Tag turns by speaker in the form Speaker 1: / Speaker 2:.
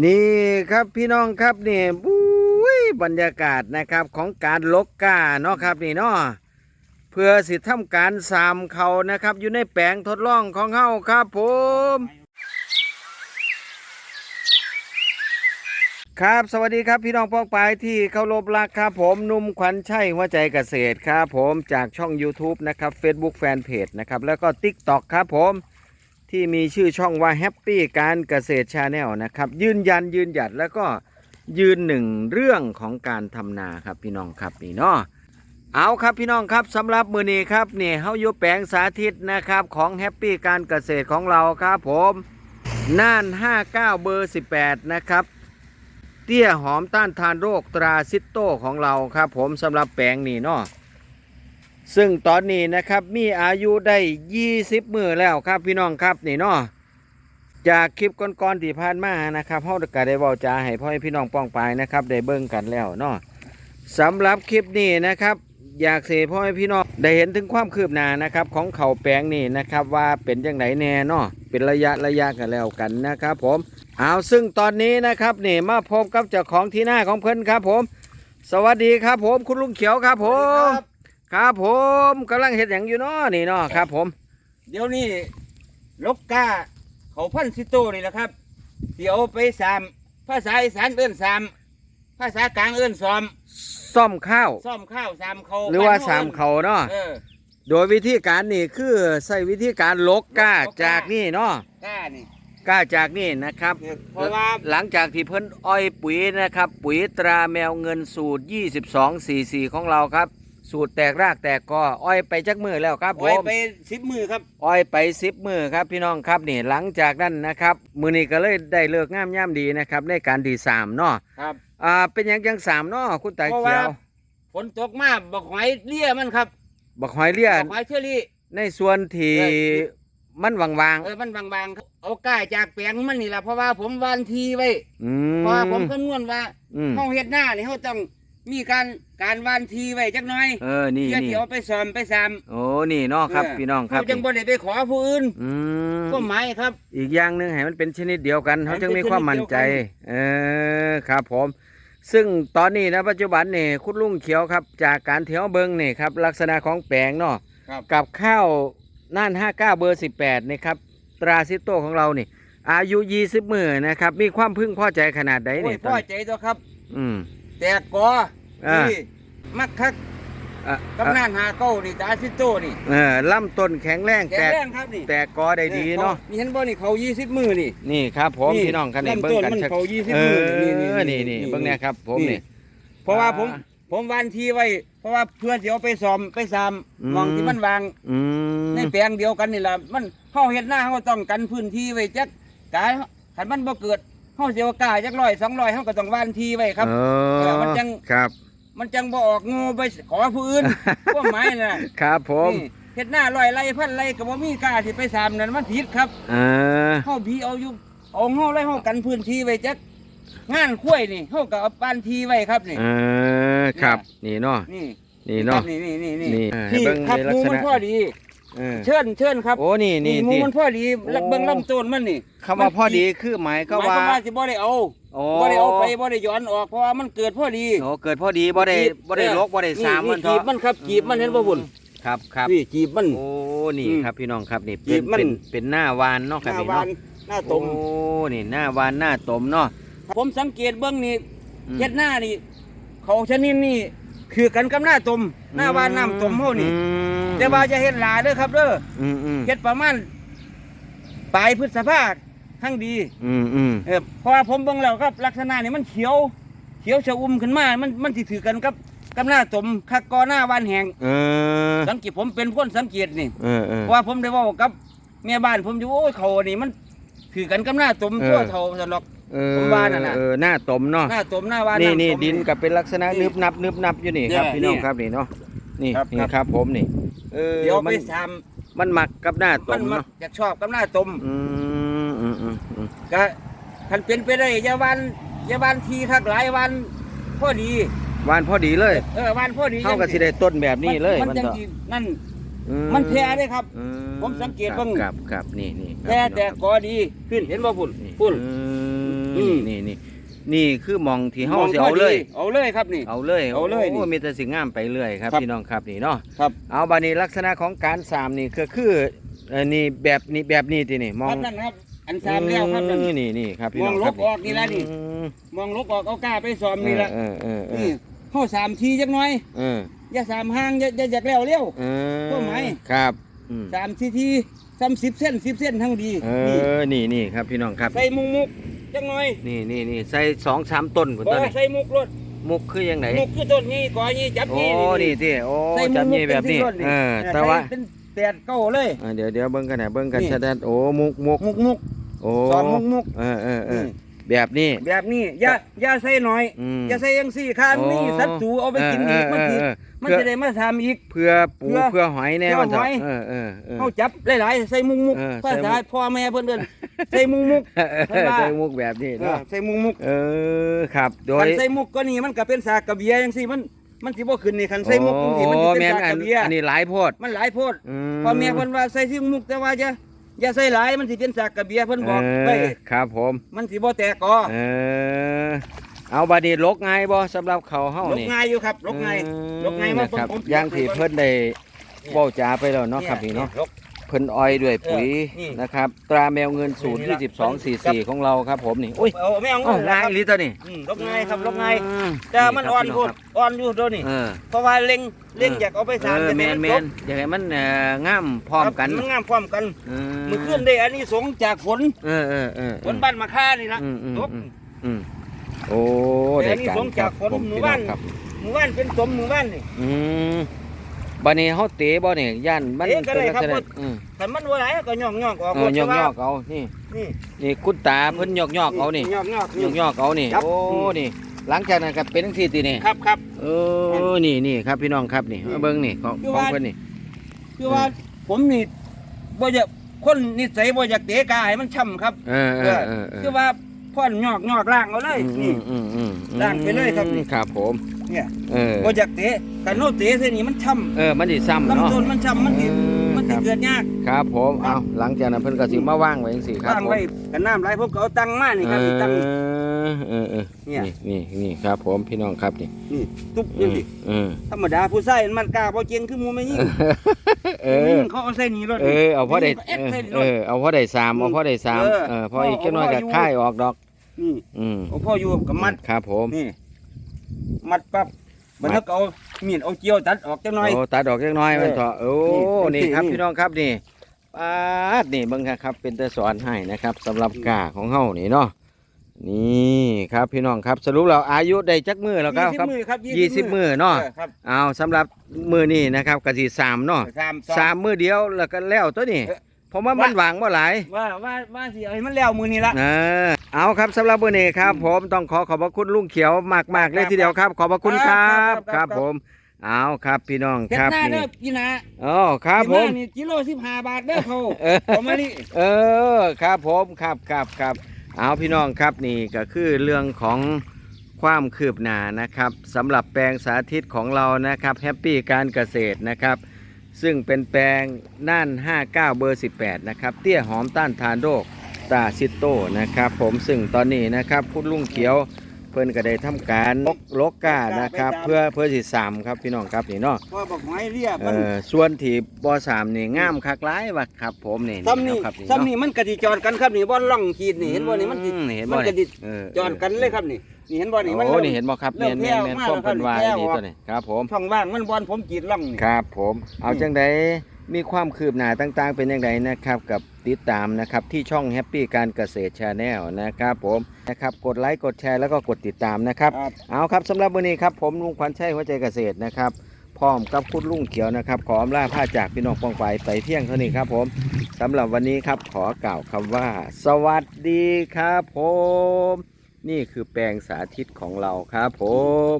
Speaker 1: นี่ครับพี่น้องครับนี่บุ้ยบรรยากาศนะครับของการลกกาเนาะครับนี่เนาะเพื่อสิทำการสามเขานะครับ อยู่ในแปลงทดลองของเฮาครับผมครับสวัสดีครับพี่น้องพ้องปายที่เคารพรักครับผมนุ่มขวัญชัยหัวใจเกษตรครับผมจากช่อง YouTube นะครับ Facebook Fanpage นะครับแล้วก็ TikTok ครับผม ที่มีชื่อช่องว่าแฮปปี้การเกษตรชาแนลนะครับ ยืนยันยืนหยัดแล้วก็ยืนหนึ่งเรื่องของการทำนาครับพี่น้องครับนี่เนาะเอาครับพี่น้องครับสำหรับมือนี้ครับนี่เฮาอยู่แปลงสาธิตนะครับของแฮปปี้การเกษตรของเราครับผมน่าน 59 เบอร์ 18 นะครับ เตี้ยหอมต้านทานโรคตราซิตโตของเราครับผมสำหรับแปลงนี้เนาะ ซึ่งตอนนี้นะครับมีอายุได้ 20 มือแล้วครับพี่น้องครับนี่เนาะจากคลิปก่อนๆที่ผ่านมานะครับเฮาก็ได้เว้าจาให้พ่อให้พี่น้องป้องปายนะครับได้เบิ่งกันแล้วเนาะสำหรับคลิปนี้นะครับ อยากเสพ่อให้พี่น้องได้เห็นถึงความคืบหน้านะครับ ของเขาแปลงนี่นะครับว่าเป็นยังไงแน่เนาะเป็นระยะระยะกันแล้วกันนะครับ ผมเอาซึ่งตอนนี้นะครับนี่มาพบกับเจ้าของที่หน้าของเพิ่อนครับ ผม สวัสดีครับผมคุณลุงเขียวครับผม ครับผมกำลังเห็ดอย่างอยู่เนาะนี่เนาะครับ ผม
Speaker 2: เดี๋ยวนี้ลกกาเขาพันสิโตนี่แหละครับ เดี๋ยวไปสามภาษาอีสานเอื้นสามภาษากลางเอื้นซ้อม
Speaker 1: ซ่อมข้าว
Speaker 2: ซ่อมข้าวสามเขา
Speaker 1: หรือว่า
Speaker 2: บ้น
Speaker 1: สามเขาเนาะ
Speaker 2: เออ
Speaker 1: โดยวิธีการนี่คือใส่วิธีการลกก้า
Speaker 2: ลกก้า
Speaker 1: จากนี่เนาะ
Speaker 2: กล้านี่
Speaker 1: ก้าจากนี่นะครับ
Speaker 2: เพราะว่า
Speaker 1: หลังจากที่เพิ่นอ้อยปุ๋ยนะครับ ปุ๋ยตราแมวเงินสูตร 22 44 ของเราครับ สูตรแตกรากแตกกออ้อยไปจักมือแล้วครับผ
Speaker 2: ไว้
Speaker 1: ม
Speaker 2: ไปสิบมือครับ
Speaker 1: อ้อยไปสิบมือครับพี่น้องครับนี่หลังจากนั้นนะครับมือนี้ก็เลยได้เลิกงามย่ำดีนะครับในการดีสามเนาะ
Speaker 2: ครับ
Speaker 1: อ่าเป็นหยังยังสามเนาะคุณตา
Speaker 2: เพราะ
Speaker 1: เขี
Speaker 2: ว่า
Speaker 1: ยว
Speaker 2: ฝนตกมาบอกหอยเลี้ยมันครับ
Speaker 1: บักหอยเลี่ย
Speaker 2: บอกหอยเชอรี่
Speaker 1: ในส่วนที่
Speaker 2: เออ
Speaker 1: มันวาง
Speaker 2: เออมันบางๆครับเอาก้าจากแปลงมันนี่แหละเพราะว่าผมวานทีไว้
Speaker 1: ๆอืม
Speaker 2: เพราะว่าผมคำนวณว่า
Speaker 1: อืม
Speaker 2: ห้องเฮ็ดหน้านี่เขาต้อง มีการการวานทีไว้จักหน่อย
Speaker 1: เออนี่
Speaker 2: เพื่อ
Speaker 1: นี่
Speaker 2: ที่เอาไปซ้อมไปซ้
Speaker 1: โอ้นี่เนาะำครับ
Speaker 2: เออ
Speaker 1: พี่น้องครับ
Speaker 2: เขาจังบ่ได้ไปขอผู้อื่น
Speaker 1: อืม
Speaker 2: ก็หมายครับ
Speaker 1: อีกอย่างหนึ่งให้มันเป็นชนิดเดียวกัน
Speaker 2: ให้
Speaker 1: เขา
Speaker 2: มัน
Speaker 1: จึง
Speaker 2: เป็น
Speaker 1: มีความมั่นใจ
Speaker 2: ชนิดเดียวกัน
Speaker 1: เออครับผม ซึ่งตอนนี้นะปัจจุบันนี่คุณลุงเขียวครับ จากการเที่ยวเบิงนี่ครับ ลักษณะของแปลงเนาะ
Speaker 2: ครับ
Speaker 1: กับข้าวน่าน59 เบอร์ 18นี่ครับ ตราซิโตของเรานี่ อายุ 20 มือนะครับ มีความพึงพอใจขนาดใด
Speaker 2: โอ้
Speaker 1: นี่
Speaker 2: ยพ่อใจตัวครับ
Speaker 1: อืม
Speaker 2: แต่กอ
Speaker 1: อ่า
Speaker 2: ที่มักคัก
Speaker 1: อะ
Speaker 2: กำนันหาเก้านี่ตาซิโต้นี่
Speaker 1: เออลำต้นแข็งแรง
Speaker 2: แข็
Speaker 1: แต่
Speaker 2: งแรงครับนี่
Speaker 1: แต่กอได้ดีเนาะ
Speaker 2: นี่เห็นบ่นี่เขา20มือนี่
Speaker 1: นี่ครับผม
Speaker 2: นี่
Speaker 1: พี่น้องครับนี่
Speaker 2: ลำ
Speaker 1: เบิ้ง
Speaker 2: ต้น
Speaker 1: กัน
Speaker 2: มัน
Speaker 1: ชัก
Speaker 2: เขา20
Speaker 1: เอ
Speaker 2: มื
Speaker 1: อ
Speaker 2: อนี่นี่
Speaker 1: นี่นี่ เบิ้งเนี่ยครับ ผมนี่
Speaker 2: เพราะว่าผม
Speaker 1: อ่า
Speaker 2: ผมวานทีไว้ เพราะว่าเพื่อนสิเอาไปซ้อมไปซ้
Speaker 1: อืมำ
Speaker 2: มองที่มันวาง
Speaker 1: อืม
Speaker 2: ในแปลงเดียวกันนี่แหละมันเฮาเฮ็ดหน้าเฮาต้องกันพื้นที่ไว้จักกายคันมันบ่เกิด เฮาสิว่ากล้าจักร้อยสองร้อยเฮาก็ต้องวานทีไว้ครับ
Speaker 1: เอ
Speaker 2: เอ
Speaker 1: อ
Speaker 2: อมันจัง
Speaker 1: ครับ
Speaker 2: มันจังบ่ออกงูไปขอผู้อื่น พวกไม้น่ะ
Speaker 1: ครับผม
Speaker 2: นี่เฮ็ดหน้าร้อยไร่พันไร่ก็บ่มีกล้าสิไปสามนั่นมันผิดครับ
Speaker 1: เออ
Speaker 2: เฮาบีเอาอยู่เอาเฮาไร่เฮากันพื้นที่ไว้จักงานคุ้ยนี่เฮาก็เอาปานทีไว้ครับนี่
Speaker 1: เออครับ นี่เนาะ
Speaker 2: นี่
Speaker 1: นี่เนาะ
Speaker 2: นี่นี่นี่นี่
Speaker 1: นี่
Speaker 2: ที่
Speaker 1: ให้เบิ่ง
Speaker 2: ครับ
Speaker 1: ในลั
Speaker 2: ห
Speaker 1: กษณะ
Speaker 2: มูมันพอดี
Speaker 1: เออ
Speaker 2: เชิญเชิญครับ
Speaker 1: โอ้นี่นี่
Speaker 2: หมู
Speaker 1: ที่
Speaker 2: มันพอดี
Speaker 1: โอ้
Speaker 2: เบิ่งลำต้นมันนี่
Speaker 1: คำว่าพอดีคือหมายก็
Speaker 2: หมาย
Speaker 1: ว่า
Speaker 2: ความว่าสิบ่ได้เอา
Speaker 1: โอ้
Speaker 2: บ่ได้เอาไปบ่ได้ย้อนออกเพราะว่ามันเกิดพอดี
Speaker 1: โอ้เกิดพอดีบ่ได้บ่ได้ลกบ่ได้สามมัน
Speaker 2: จี
Speaker 1: เถาะ
Speaker 2: บมันครับจีบมันเห็นบ่บุญ
Speaker 1: ครับครับ
Speaker 2: นี่จีบมัน
Speaker 1: โอ้นี่
Speaker 2: อืม
Speaker 1: ครับพี่น้องครับนี่
Speaker 2: จี
Speaker 1: เป็น
Speaker 2: บมัน
Speaker 1: เป็นเป็นหน้าวานเนาะ
Speaker 2: ห
Speaker 1: ครับ
Speaker 2: น้า
Speaker 1: พี่
Speaker 2: วา
Speaker 1: เนาะ
Speaker 2: นหน้าตม
Speaker 1: โอ้นี่หน้าวานหน้าตมเนาะ
Speaker 2: ผมสังเกตเบื้องนี้
Speaker 1: อืม
Speaker 2: เฮ็ดหน้านี่เขาชนิดนี่คือกันกับหน้าตมหน้าวานน้ำตมเฮานี่
Speaker 1: อืม
Speaker 2: แต่ว่าจะเฮ็ดหลายเด้อครับเด้อ
Speaker 1: อืมอืม
Speaker 2: เฮ็ดประมาณปลายพฤษภาทั้งดี
Speaker 1: อืมอืม
Speaker 2: เออเพราะว่าผมเบิ่งแล้วครับลักษณะนี่มันเขียว เขียวชะอุ่มขึ้นมา มันมันสิถือกันกับกับหน้าตมคักกอหน้าวานแหง
Speaker 1: เออ
Speaker 2: สังเกตผมเป็นคนสังเกตนี่
Speaker 1: เออเออ
Speaker 2: เพราะว่าผมได้เว่ากับแม่บ้านผมอยู่โอ้ยเขานี่มันถือกันกับหน้าตม
Speaker 1: เออ
Speaker 2: ตัวเท่าสลอก
Speaker 1: เออ
Speaker 2: ผมว่านั่นน่ะ
Speaker 1: เออหน้าตมเนาะ
Speaker 2: หน้าตมหน้าวาน
Speaker 1: นี่ำนี่
Speaker 2: ตม
Speaker 1: ดินกับเป็นลักษณะ
Speaker 2: นี่
Speaker 1: นึบนับนึบนับอยู่นี่ครับ
Speaker 2: เนี่ย
Speaker 1: พี่น้อง
Speaker 2: เนี่ย
Speaker 1: ครับนี่เนาะนี่
Speaker 2: ครับ
Speaker 1: นี่
Speaker 2: ครับ
Speaker 1: ครับผมนี่ เออ
Speaker 2: เดี๋ยว
Speaker 1: มั
Speaker 2: ไป
Speaker 1: น
Speaker 2: ท
Speaker 1: มันหมักกับหน้าำต
Speaker 2: มัน
Speaker 1: ม
Speaker 2: มัก
Speaker 1: เนาะ
Speaker 2: จะชอบกับหน้าตม
Speaker 1: อืมอืมอืมอืม
Speaker 2: ก็คันเป็นไปได้อยาวันอยาวันทีทักหลายวันพอดี
Speaker 1: วานพอดีเลย
Speaker 2: เออวันพอดี
Speaker 1: เท่ากับสิได้ต้นแบบนี้เลย
Speaker 2: มัน
Speaker 1: มัน
Speaker 2: จัง
Speaker 1: ก็
Speaker 2: สินั่น
Speaker 1: อื
Speaker 2: มันแพ้ได้ครับ
Speaker 1: อื
Speaker 2: ผมสังเกต
Speaker 1: ครับ
Speaker 2: เบิ่ง
Speaker 1: ครับครับนี่นี่ครับ
Speaker 2: แต่
Speaker 1: พี่น้อง
Speaker 2: แต่กอดีขึ้นเห็นบ่พุ่น
Speaker 1: นี่
Speaker 2: พุ่น
Speaker 1: อืมม
Speaker 2: อืม
Speaker 1: นี่นี่ นี่คือหมองที่เฮาสิเอาเลย
Speaker 2: เอาเลยครับนี่
Speaker 1: เอาเลย
Speaker 2: เอาเลยนี่
Speaker 1: โอ้มีแต่สิ่งงามไปเรื่อยครับ
Speaker 2: ครับ
Speaker 1: พี่น้องครับนี่เนาะ
Speaker 2: ครับ
Speaker 1: เอาบานี้ลักษณะของการสามนี่ก็คือเอ่อนี่แบบนี้แบบนี้ที่นี่มอ
Speaker 2: ค
Speaker 1: ง
Speaker 2: รับนั่นครับอันสามแล้วครับนั่น
Speaker 1: เออนี่นี่ครับพี่น้อง
Speaker 2: มอง
Speaker 1: ครับ
Speaker 2: ลบออกนี่ละนี่
Speaker 1: อืม
Speaker 2: มองลกออกเอากล้าไปซ้อมนี่ละ
Speaker 1: เออเออเอ
Speaker 2: นี่
Speaker 1: อ
Speaker 2: เข้าสามทีจักหน่อย
Speaker 1: เออ
Speaker 2: อย่าสามห้างอย่าอย่าอยากแล้วเร็ว
Speaker 1: เออ
Speaker 2: พวกไหม
Speaker 1: ครับอืม
Speaker 2: สามทีทีซ้ำสิบเส้นสิบเส้นทั้งดี
Speaker 1: เอ
Speaker 2: นี่
Speaker 1: อนี่นี่ครับพี่น้องครับ
Speaker 2: ใส่มุกมุก จักหน่อย
Speaker 1: นี่นี่นี่ใส่สองสามต้นคุณ
Speaker 2: บ่
Speaker 1: ต้นนี่
Speaker 2: ใส่มุกรถ
Speaker 1: มุกคือยังไง
Speaker 2: มุกคือต้นนี้ก่อนี้จับ
Speaker 1: โอ้
Speaker 2: นี้
Speaker 1: นี่ที่โอ้
Speaker 2: ใส่มุ
Speaker 1: จั
Speaker 2: ก
Speaker 1: บ
Speaker 2: มุ
Speaker 1: นี่
Speaker 2: ก
Speaker 1: แบบนี้
Speaker 2: เป็น
Speaker 1: เออ
Speaker 2: สี่
Speaker 1: แต่
Speaker 2: ต้นนี่
Speaker 1: ว่า
Speaker 2: ใส่เป็นแปดเก้าเลย
Speaker 1: อ่าเดี๋ยวเดี๋ยวเบิ่งกันนะเบิ่งกัน
Speaker 2: นี่
Speaker 1: ชัดๆโอ้มุกมุก
Speaker 2: มุกมุก
Speaker 1: โอ้
Speaker 2: สอนมุกมุก
Speaker 1: เออเออเออ
Speaker 2: นี่
Speaker 1: แบบนี้
Speaker 2: แบบนี้อย่าอย่าใส่หน่อย
Speaker 1: อืม
Speaker 2: อย่าใส่ยังสี่ข้างนี่
Speaker 1: โอ้
Speaker 2: สัตว์สูเอาไปกินอีกมันสิ
Speaker 1: เออเออ
Speaker 2: มัน
Speaker 1: เพื่อ
Speaker 2: จะได้มาทำอีก
Speaker 1: เพื่อปู
Speaker 2: เพื่อ
Speaker 1: เพื่อหอยแน่
Speaker 2: เพื่อ
Speaker 1: มันเถอะ
Speaker 2: หอย
Speaker 1: เออเออเออ
Speaker 2: เขาจับหลายๆใส่มุกมุก
Speaker 1: เออ
Speaker 2: ภา
Speaker 1: ใส่มุ
Speaker 2: ษากพ่อแม่เพิ่นเดินใส่มุกมุก
Speaker 1: เออ
Speaker 2: เพิ่นว่า
Speaker 1: ใส่มุกแบบนี้
Speaker 2: เออ
Speaker 1: เนาะ
Speaker 2: ใส่มุกมุก
Speaker 1: เออครับโด
Speaker 2: คั
Speaker 1: ย
Speaker 2: นใส่มุกก็นี่มันก็เป็นสากกระเบียจังซี่มันมันสิบ่ขึ้นนี่คันใส่มุกจังซี่มันสิ
Speaker 1: โอ้
Speaker 2: เป็น
Speaker 1: แม่น
Speaker 2: สาก
Speaker 1: อั
Speaker 2: ก
Speaker 1: น
Speaker 2: ระเบีย
Speaker 1: อันนี้หลายโพด
Speaker 2: มันหลายโพด
Speaker 1: อื
Speaker 2: พ่อแม่เพิ่นว่าใส่ที่มุกแต่ว่าอย่า อย่าใส่หลายมันสิเป็นสากกระเบียเพิ่นบอก
Speaker 1: เอ
Speaker 2: ไว้
Speaker 1: อครับผม
Speaker 2: มันสิบ่แตกกอ
Speaker 1: เออเอาบาดนี้ลกง่ายบ่สำหรับเขาเฮา
Speaker 2: ลก
Speaker 1: นี่
Speaker 2: ง่ายอยู่ครับลกง่าย
Speaker 1: เออ
Speaker 2: ลกง่ายมา
Speaker 1: นะครับ
Speaker 2: ผมผม
Speaker 1: อย่างที่เพิ่นได้เว้าจาไปแล้วเนาะครับนี่เนาะ
Speaker 2: ลก
Speaker 1: เพิ่นอ้อยด้วยปุ๋ย
Speaker 2: เออนี่
Speaker 1: นะครับ ตราแมวเงินศูนย์
Speaker 2: นี่
Speaker 1: ที่
Speaker 2: ล่ะ
Speaker 1: สิบสองสี่สี่ของเราครับผมนี่อุ้ย
Speaker 2: เอาไม่เอา
Speaker 1: อ้าว
Speaker 2: เงิน
Speaker 1: ง่าย
Speaker 2: ครับ
Speaker 1: อีหลิตัวนี่
Speaker 2: อืมลกง่ายครับลกง่าย
Speaker 1: อืม
Speaker 2: แต่มันอ่อน
Speaker 1: ครับ
Speaker 2: โพดอ่อนอยู่ตัวนี้
Speaker 1: เออ
Speaker 2: เพราะว่าเล็งเล็ง
Speaker 1: เออ
Speaker 2: อยากเอาไปสาร
Speaker 1: เออ
Speaker 2: จะ
Speaker 1: แม
Speaker 2: ให้
Speaker 1: นแม
Speaker 2: จ
Speaker 1: น
Speaker 2: บ
Speaker 1: อยากให้มันเอ่องามพร้อมกัน
Speaker 2: ครับมันงามพร้อมกัน
Speaker 1: เอ
Speaker 2: มือขึ้นได้อันนี้สงส์จากฝน
Speaker 1: เออเออเออ
Speaker 2: ฝนบ้านมาค่านี่ละ
Speaker 1: อืมอืม
Speaker 2: ตก
Speaker 1: อืม อืมโอ้
Speaker 2: แต่
Speaker 1: ได้
Speaker 2: อันนี้
Speaker 1: การ
Speaker 2: สง
Speaker 1: ครั
Speaker 2: จา
Speaker 1: บ
Speaker 2: กคน
Speaker 1: ผม
Speaker 2: หมู่
Speaker 1: พี่น้
Speaker 2: บ้า
Speaker 1: อน งครับ
Speaker 2: หมู่บ้านเป็นสมหมู่บ้านนี่
Speaker 1: อืม บัดนี้เฮาเตะบ่เนี่ยย่านมัน
Speaker 2: เตะก็ได้ครับ
Speaker 1: เป็นลักษณะ
Speaker 2: บ่
Speaker 1: อืม
Speaker 2: ถ้ามันว่าไหลก็ย่องย่องออก
Speaker 1: เอ
Speaker 2: หม
Speaker 1: อ
Speaker 2: ด
Speaker 1: ยอก
Speaker 2: แต่
Speaker 1: ย
Speaker 2: ว่า
Speaker 1: อกเอานี่
Speaker 2: นี่
Speaker 1: นี่คุณตาเพิ่นยอกยอกเอานี่
Speaker 2: ย่องย่อง
Speaker 1: ยอกยอกเอานี่
Speaker 2: ครับ
Speaker 1: โอ้นี่ หลังจากนั้นก็เป็นจังซี่ตินี่
Speaker 2: ครับครับ
Speaker 1: เออนี่นี่ครับพี่น้องครับนี่
Speaker 2: นี่
Speaker 1: มาเบิ้งนี่ของ
Speaker 2: คือ
Speaker 1: ของ
Speaker 2: ว่า
Speaker 1: เพิ่นนี่
Speaker 2: คือว่าผมนี่บ่อยากคนนิสัยบ่อยากเตะกาให้มันช้ำครับ
Speaker 1: เออเออเออเออ
Speaker 2: คือว่าพ่อนยอกยอกล่างเอาเลย
Speaker 1: อื
Speaker 2: นี่
Speaker 1: มอืมอืมอืม
Speaker 2: ล่างไปเลยครับนี่
Speaker 1: ครับผม
Speaker 2: เนี่ย
Speaker 1: เออ
Speaker 2: บ่อยากเตะกันโนเตะเส้นนี้มันช้ำ
Speaker 1: เออมันสิซ้ำเนาะ
Speaker 2: ลำต้นมันช้ำมันสิ
Speaker 1: เออ
Speaker 2: มันสิ
Speaker 1: ครับ
Speaker 2: เกิดยาก
Speaker 1: ครับผมเอาหลังจากนั้นเพิ่นก็สิมาว่างไว้จังซี่ครับ
Speaker 2: วาง
Speaker 1: ผม
Speaker 2: ไว้กันน้ำไหลผมก็เอาตังค์มานี่ครับที่ตังค์
Speaker 1: เออเออเออ
Speaker 2: เนี่ย
Speaker 1: นี่นี่นี่ครับผมพี่น้องครับนี่
Speaker 2: นี่ตุ๊บ
Speaker 1: เอ
Speaker 2: นี่
Speaker 1: อ
Speaker 2: สิ
Speaker 1: เออ
Speaker 2: ธรรมดาผู้ชายมันกล้าบ่เก่งคือหมู่แม่ยิ่ง
Speaker 1: เอ
Speaker 2: ผู้หญิ
Speaker 1: อง
Speaker 2: เขาเอาใส่นี่รถ
Speaker 1: เออเอาพอได้
Speaker 2: เอ็ด
Speaker 1: เออ
Speaker 2: ใส่
Speaker 1: เอ
Speaker 2: รถ
Speaker 1: อเอาพอได้สามเอาพอได้สาม
Speaker 2: เออ
Speaker 1: เออพอ
Speaker 2: เอา
Speaker 1: อีกแค่น้อย
Speaker 2: เอา
Speaker 1: ก็
Speaker 2: อยู่
Speaker 1: ค่ายออกดอก
Speaker 2: นี่
Speaker 1: อืม
Speaker 2: เอาพ่ออยู่กับมัด
Speaker 1: ครับผม
Speaker 2: นี่ มัดปั๊บมันแล้วก็เอามีดเอาเจียวตัดออกจังหน่อย
Speaker 1: โอ้ตัดดอกเล็กน้อย
Speaker 2: เออ
Speaker 1: มันเถอะโอ้
Speaker 2: นี่
Speaker 1: นี่ครับ
Speaker 2: นี่
Speaker 1: พี่น้องครับนี่ปาดนี่เบิ่งครับเป็นแต่สอนให้นะครับสำหรับกาของเฮานี่เนาะนี่ครับพี่น้องครับสรุปเราอายุได้จักมือแล้วครับ
Speaker 2: ยี่สิ
Speaker 1: ครับ
Speaker 2: มือครับ
Speaker 1: ยี่สิบมือเนาะ
Speaker 2: ออครับ
Speaker 1: เอาสำหรับมือนี่นะครับกะสิสามเนาะ
Speaker 2: สาม
Speaker 1: สามมือเดียวแล้วก็แล้วตัวนี้
Speaker 2: เออ
Speaker 1: ผมว่ามันหวางบ่หลาย
Speaker 2: ว่าว่าว่าสิเอาให้มันแล้วมือนี่ละ
Speaker 1: เออเอาครับสำหรับมือนี้ครับ ผมต้องขอขอบพระคุณลุงเขียวมากๆเลยทีเดียวครับ ขอบพระคุณครับ ครับผมเอาครับพี่น้อง
Speaker 2: เฮ็ด
Speaker 1: ครับ
Speaker 2: หน้าเด้
Speaker 1: นี่
Speaker 2: อพี่นา
Speaker 1: อ๋อครับผม
Speaker 2: พี่นานี่กิโลสิบห้าบาทเด้อเขา
Speaker 1: เออ
Speaker 2: เอามานี่
Speaker 1: เออครับผมครับครับครับเอาพี่น้องครับนี่ก็คือเรื่องของความคืบหน้านะครับสำหรับแปลงสาธิตของเรานะครับแฮปปี้การเกษตรนะครับ ซึ่งเป็นแปลงน่าน 59 เบอร์ 18 นะครับ เตี้ยหอมต้านทานโรคตาซิโต้นะครับ ผมซึ่งตอนนี้นะครับคุณลุงเขียว เพิ่นก็ได้ทำการลกลกก้านะครับ เพื่อเพื่อสิสามครับพี่น้องครับนี่เนาะ
Speaker 2: พ่อบอกหอยเรียบ
Speaker 1: เอ
Speaker 2: มัน
Speaker 1: อส่วนที่บอสามนี่งามคักหลายว่ะครับ ผมนี่
Speaker 2: ซ้ำนี่
Speaker 1: ครับนี่
Speaker 2: ซ้ำ
Speaker 1: เนาะ
Speaker 2: นี่มันกะสิจอดกันครับนี่บ่ล่องขีดนี่เห็นบ่นี่มันสิ
Speaker 1: อืเห็น
Speaker 2: มั
Speaker 1: บ่
Speaker 2: นกะสิ
Speaker 1: เออ
Speaker 2: จอดกันเลยครับนี่นี่เห็นบ่นี่มัน
Speaker 1: โอ้
Speaker 2: เริ่ม
Speaker 1: นี่เห็นบ่ครับ
Speaker 2: เริ่
Speaker 1: แม่
Speaker 2: ม
Speaker 1: นแม่นแม่น
Speaker 2: แผ่ว
Speaker 1: ความ
Speaker 2: มาก
Speaker 1: เป็นวาย
Speaker 2: แล้วครับ
Speaker 1: นี่ตัวนี้ครับ ผม
Speaker 2: ช่องว่างมันบอลผมกรีดล่องนี่
Speaker 1: ครับ ผมเอา
Speaker 2: อืม
Speaker 1: จังใด มีความคืบหน้าต่างๆ เป็นอย่างไรนะครับ กับติดตามนะครับที่ช่องแฮปปี้การเกษตรชาแนลนะครับผมนะครับกดไลค์กดแชร์แล้วก็กดติดตามนะครับ
Speaker 2: ครับ
Speaker 1: เอาครับสำหรับวันนี้ครับผมลุงขวัญชัยหัวใจเกษตรนะครับพร้อมกับคุณลุงเขียวนะครับ ขออำลาผ้าจากพี่น้องปองไปไปเที่ยงเท่านี้ครับผมสำหรับวันนี้ครับขอกล่าวคำว่า สวัสดีครับผม นี่คือแปลงสาธิตของเราครับผม